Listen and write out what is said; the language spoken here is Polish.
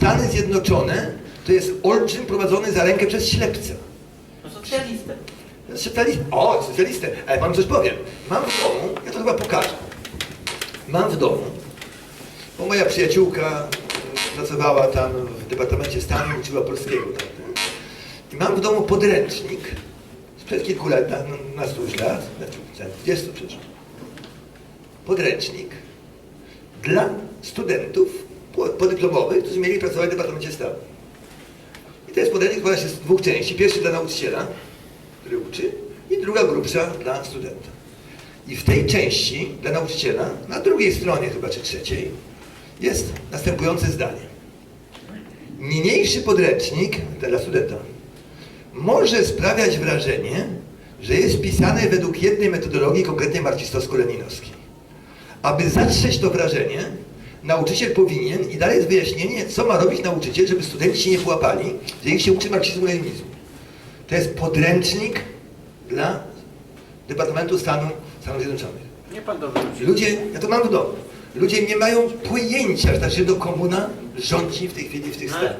Stany Zjednoczone to jest olbrzym prowadzony za rękę przez ślepca. No socjalistę. Socjalist... O, socjalistę, ale pan coś powiem. Mam w domu, ja to chyba pokażę. Mam w domu, bo moja przyjaciółka y, pracowała tam w Departamencie Stanu, uczyła polskiego. Tam? I mam w domu podręcznik sprzed kilku lat, na, na 100 już lat, znaczy 20 przecież. Podręcznik dla studentów podyplomowych, którzy mieli pracować w Departamencie Stanu. I to jest składa się z dwóch części. Pierwszy dla nauczyciela, który uczy, i druga grubsza dla studenta. I w tej części dla nauczyciela, na drugiej stronie chyba czy trzeciej, jest następujące zdanie. Niniejszy podręcznik dla studenta może sprawiać wrażenie, że jest pisany według jednej metodologii, konkretnie marksistowsko-leninowskiej. Aby zatrzeć to wrażenie, nauczyciel powinien, i dalej jest wyjaśnienie, co ma robić nauczyciel, żeby studenci się nie połapali, że ich się uczy marksizmu-leninizmu. To jest podręcznik dla Departamentu Stanu Stanów Zjednoczonych. Nie pan dobrze. Ludzie, ja to mam w domu, ludzie nie mają pojęcia, że ta Żydokomuna rządzi w tej chwili w tych No, Stanach.